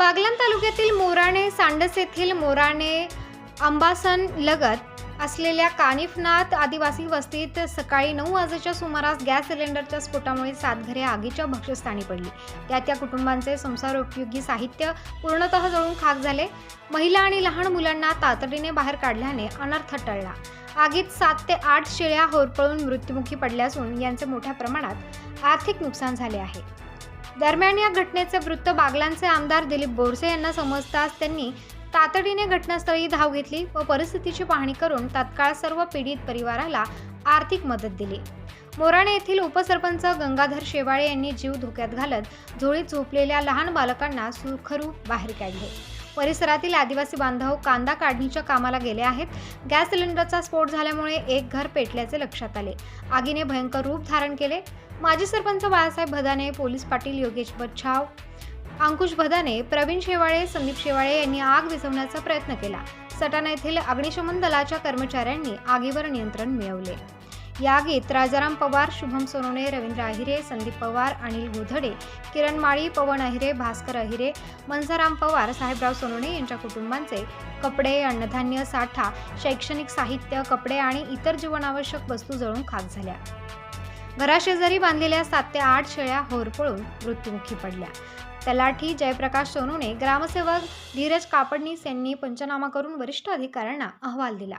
बागलाण तालुक्यातील मोराणे सांडस येथील मोराणे अंबासन लगत असलेल्या कानिफनाथ आदिवासी वस्तीत सकाळी नऊ वाजेच्या सुमारास गॅस सिलेंडरच्या स्फोटामुळे सात घरे आगीच्या भक्षस्थानी पडली. त्यात त्या कुटुंबांचे संसारोपयोगी साहित्य पूर्णतः जळून खाक झाले. महिला आणि लहान मुलांना तातडीने बाहेर काढल्याने अनर्थ टळला. आगीत सात ते आठ शेळ्या होरपळून मृत्युमुखी पडल्या असून यांचे मोठ्या प्रमाणात आर्थिक नुकसान झाले आहे. दरम्यान या घटनेचे वृत्त बागलांचे आमदार दिलीप बोरसे यांना समजताच त्यांनी तातडीने घटनास्थळी धाव घेतली व परिस्थितीची पाहणी करून तात्काळ सर्व पीडित परिवाराला आर्थिक मदत दिली. मोराणे येथील उपसरपंच गंगाधर शेवाळे यांनी जीव धोक्यात घालत झोळीत झोपलेल्या लहान बालकांना सुखरूप बाहेर काढले. परिसरातील आदिवासी बांधव कांदा काढणीच्या कामाला गेले आहेत. गॅस सिलेंडरचा स्फोट झाल्यामुळे एक घर पेटल्याचे लक्षात आले. आगीने भयंकर रूप धारण केले. माजी सरपंच बाळासाहेब भदाने पोलीस पाटील योगेश बच्छाव अंकुश भदाने प्रवीण शेवाळे संदीप शेवाळे यांनी आग विझवण्याचा प्रयत्न केला. सटाणा येथील अग्निशमन दलाच्या कर्मचाऱ्यांनी आगीवर नियंत्रण मिळवले. या गीत राजाराम पवार शुभम सोनोने रवींद्र अहिरे संदीप पवार अनिल गोधडे किरण माळी पवन अहिरे भास्कर अहिरे मनसाराम पवार साहेबराव सोनोने यांच्या कुटुंबांचे कपडे अन्नधान्य साठा शैक्षणिक साहित्य कपडे आणि इतर जीवनावश्यक वस्तू जळून खाक झाल्या. घराशेजारी बांधलेल्या सात ते आठ शेळ्या होरपळून मृत्युमुखी पडल्या. तलाठी जयप्रकाश सोनूने ग्रामसेवक धीरज कापडनीस यांनी पंचनामा करून वरिष्ठ अधिकाऱ्यांना अहवाल दिला.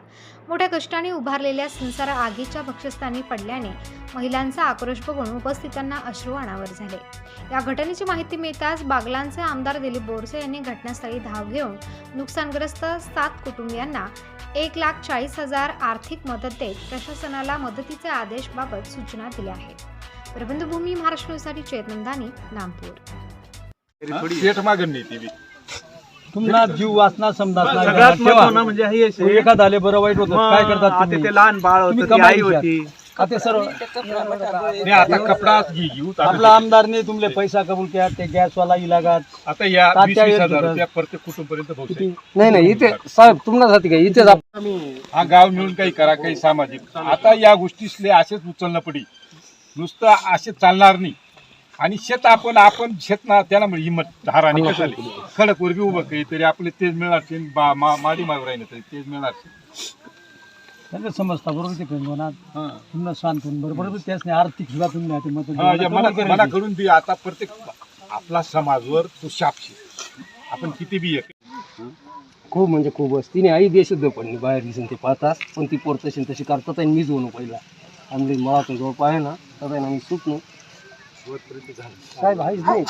मोठ्या कष्टाने उभारलेल्या संसार आगीच्या भक्षस्थानी पडल्याने महिलांचा आक्रोश बघून उपस्थितांना अश्रू अनावर झाले. या घटनेची माहिती मिळताच बागलांचे आमदार दिलीप बोरसे यांनी घटनास्थळी धाव घेऊन नुकसानग्रस्त सात कुटुंबियांना एक लाख चाळीस हजार आर्थिक मदत देत प्रशासनाला मदतीचे आदेशबाबत सूचना दिल्या आहेत. प्रबंधभूमी महाराष्ट्र न्यूजसाठी चेतनंदानी नागपूर. पेठ मागण ती. तुमचा जीव वाचना समजा सगळ्यात महत्वाचं म्हणजे हे एखाद आले बरं वाईट होतं काय करतात? ते लहान बाळ तुम्ही होतं ती आई कमाई होती. का ते सर्व नाही आता घेऊ. आपला आमदारने तुमले पैसा कबूल केला ते गॅस वाला इलागात आता या तात्या वीस वीस येत हजार होता. रुपया प्रत्येक कुटुंबपर्यंत पोहोचेल किती? नाही नाही इथे साहेब तुम्हाला का इथेच आप- हा गाव मिळून काही करा काही सामाजिक. आता या गोष्टीसले असेच उचलणं पडी नुसतं असे चालणार नाही. आणि शेत आपण आपण शेत ना त्याला म्हणजे हिंमत हार आणि कसं आली खडक उभं काही तरी आपले तेच मिळणार ते बा- मा- माडी माग राहिलं तरी तेच मिळणार त्यांना समजता बरोबर ते हा. तुम्हाला शांत होऊन बरोबर नाही आर्थिक सुद्धा तुम्ही आहे ते मत मला मनाकडून बी आता प्रत्येक आपला समाजवर तो शापशी आपण किती बी एक. खूप म्हणजे खूपच तिने आई बेशुद्ध पडली बाहेर दिसून ते पाहतास पण ती पोर तशी तशी करतात आणि मीच होणं पहिला. आमली मला तो जवळ आहे ना तर मी सुटलो. साहेब आहेच नाही.